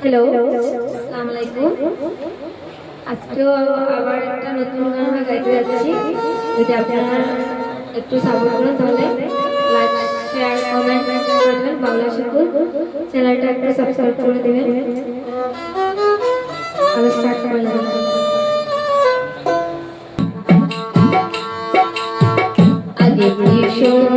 Hello আসসালামু আলাইকুম আজকেও আবার একটা নতুন গান আমরা গাইতে যাচ্ছি। যদি আপনারা একটু সাপোর্ট করেন, তাহলে লাইক শেয়ার কমেন্ট করবেন বাংলা শিখুন চ্যানেলটা একটা সাবস্ক্রাইব করে দেবেন। আমি স্টার্ট করলাম আগে ভীষণ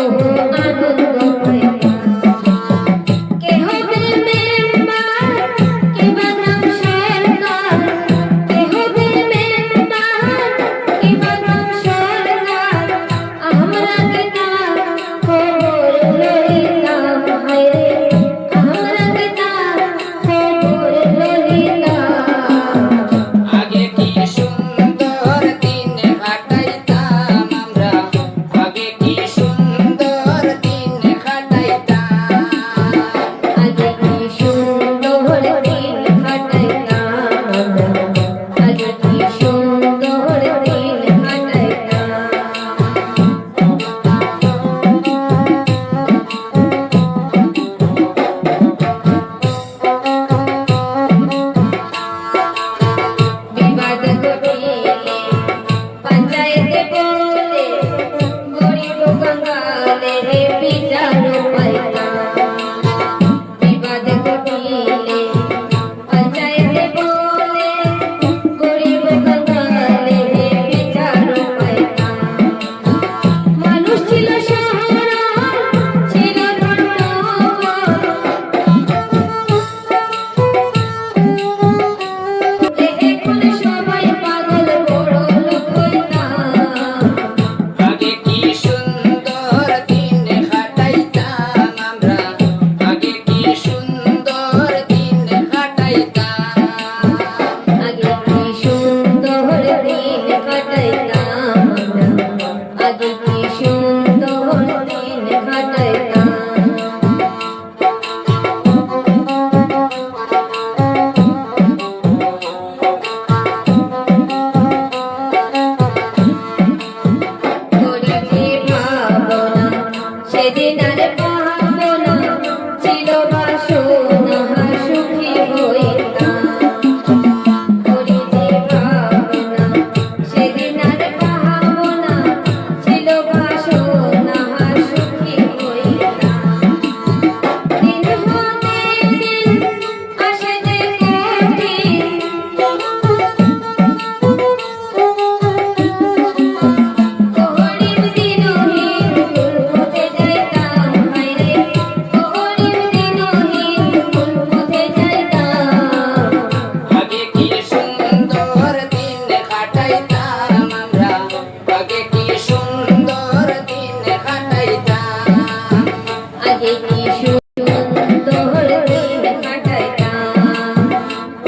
Lord.